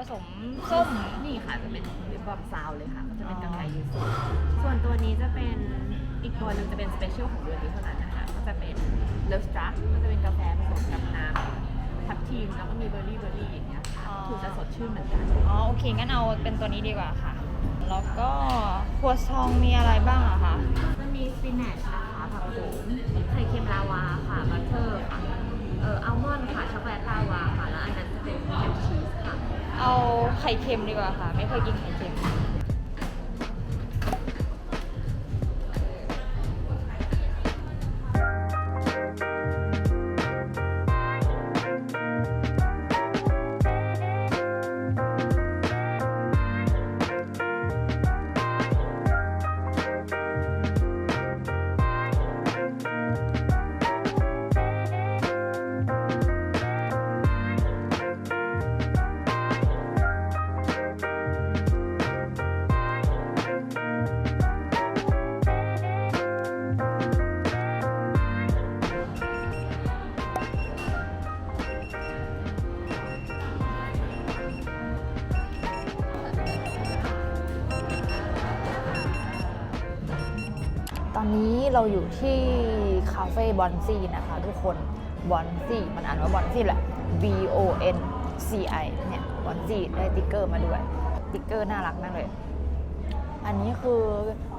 ผสมส้มนี่ค่ะจะเป็นวิปบอมซาวเลยค่ะมันจะเป็นกาแฟยูสุอ๋อส่วนตัวนี้จะเป็นอีกตัวหนึงจะเป็นสเปเชียลของเดือนนี้เท่านั้นนะคะก็จะเป็นเลิฟสตรักก็จะเป็นกาแฟผสมกับน้ำทับทิมแล้วก็มีเบอร์รี่เบอร์รี่อย่างเงี้ยค่ะคือจะสดชื่นเหมือนกัน อ๋อโอเคงั้นเอาเป็นตัวนี้ดีกว่าค่ะ แล้วก็ครัวซองมีอะไรบ้างอะคะจะมีสปินัชนะคะผักโขมไข่เค็มลาวาค่ะ ไข่เค็มดีกว่าค่ะ ไม่เคยกินไข่เค็ม อนนี้เราอยู่ที่คาเฟ่บอนซี่นะคะทุกคนบอนซี่มันอ่านว่าบอนซี่แหละ B O N C I เนี่ยบอนซี่ได้ติ๊กเกอร์มาด้วย ติ๊กเกอร์น่ารักมากเลย อันนี้คือ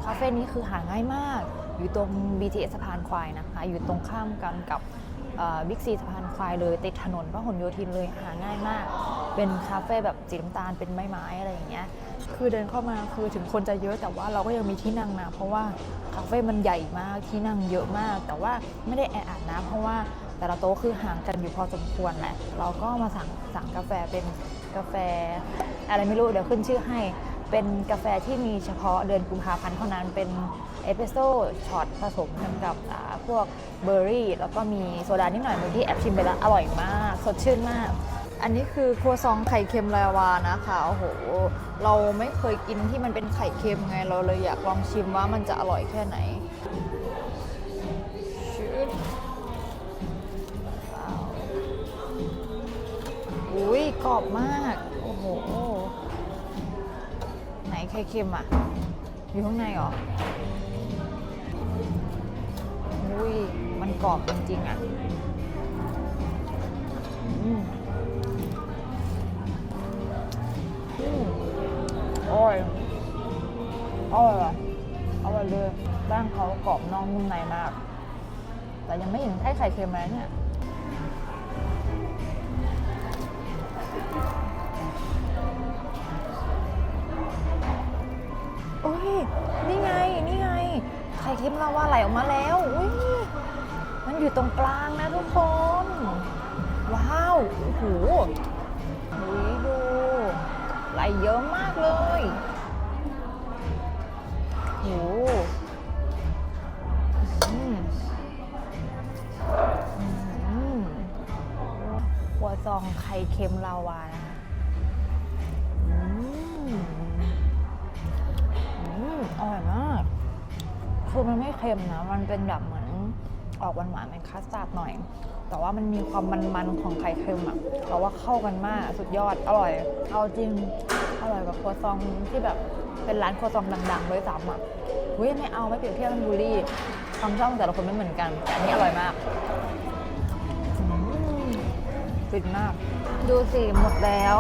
คาเฟ่นี้คือหาง่ายมาก อยู่ตรง BTS สะพานควายนะคะ อยู่ตรงข้ามกันกับ บิ๊กซีสะพานควายเลยติดถนนพหลโยธินเลยหาง่ายมาก เป็นคาเฟ่แบบสีน้ำตาลเป็นไม้ๆอะไรอย่างเงี้ยคือเดินเข้ามาคือถึงคนจะเยอะแต่ว่าเราก็ยังมีที่นั่งนะเพราะว่าคาเฟ่มันใหญ่มากที่นั่งเยอะมาก แต่ว่าไม่ได้แออัดนะเพราะว่าแต่ละโต๊ะคือห่างกันอยู่พอสมควรแหละเราก็มาสั่งสั่งกาแฟเป็นกาแฟ อะไรไม่รู้เดี๋ยวขึ้นชื่อให้ เป็นกาแฟที่มีเฉพาะเดือนกุมภาพันธ์เท่านั้นเป็นเอสเปรสโซ่ช็อตผสมกันกับพวกเบอร์รี่ แล้วก็มีโซดานิดหน่อยเหมือนที่แอบชิมไปแล้วอร่อยมาก สดชื่นมาก อันนี้คือครัวซองไข่เค็มลาวานะคะโอ้โห เราไม่เคยกินที่มันเป็นไข่เค็มไงเราเลยอยากลองชิมว่ามันจะอร่อยแค่ไหนชืดว้าวอุ้ยกรอบมาก โอ้โห ไข่เค็มอะ อยู่ข้างในเหรออุ้ยมันกรอบจริงๆอะอืมอืมอร่อยอร่อยอะอร่อยเลยแป้งเขากรอบนอกนุ่มในมาก แต่ยังไม่เห็นไข่ไข่เค็มเลยเนี่ย ข่เค็มลาวาไหลออกมาแล้ว อุ้ยมันอยู่ตรงกลางนะทุกคน ว้าว โอ้โหดูไหลเยอะมากเลยโอ้โหอืมอืมหัวซองไข่เค็มลาวานะคะอืมอืมอร่อยมาก คือมันไม่เค็มนะ มันเป็นแบบเหมือนออกหวานๆเป็นคัสตาร์ดหน่อย แต่ว่ามันมีความมันๆของไข่เค็มอะแต่ว่าเข้ากันมากสุดยอดอร่อย เอาจริงอร่อยกว่าครัวซองที่แบบเป็นร้านครัวซองดังๆด้วยซ้ำอะเฮ้ยไม่เอาไม่เปรียบเทียบมันบูลลี่ความชอบของแต่ละคนไม่เหมือนกันแต่อันนี้อร่อยมากอืมฟินมาก ดูสิหมดแล้ว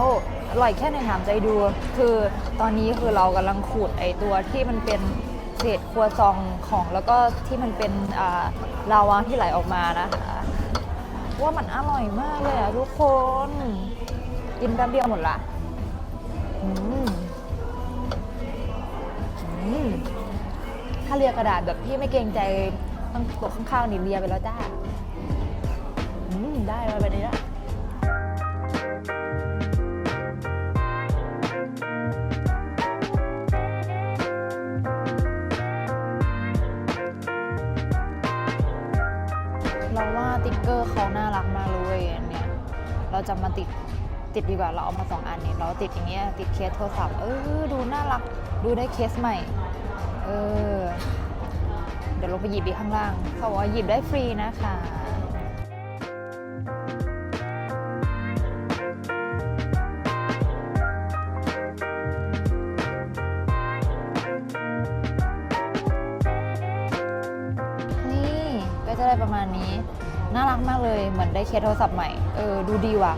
อร่อยแค่ไหนถามใจดู คือตอนนี้คือเรากำลังขูดไอตัวที่มันเป็น เศษครัวซองของแล้วก็ที่มันเป็นาลาวาที่ไหลออกมานะคะว่ามันอร่อยมากเลยอะทุกคน กินแป๊บเดียวหมดละถ้าเรียกระดาษแบบพี่ไม่เกรงใจตั้งตัวข้างๆนี่เรียไปแล้วจ้าได้เลยไปนี้ละ เขาน่ารักมากเลยอันเนี้ยเราจะมาติดติดดีกว่าเราเอามาสองอันนี้เราติดอย่างเงี้ยติดเคสโทรศัพท์เออดูน่ารักดูได้เคสใหม่เออเดี๋ยวลงไปหยิบดีข้างล่าง เขาบอกว่าหยิบได้ฟรีนะคะนี่ก็จะได้ประมาณนี้ น่ารักมากเลยเหมือนได้เคสโทรศัพท์ใหม่เออดูดีว่ะ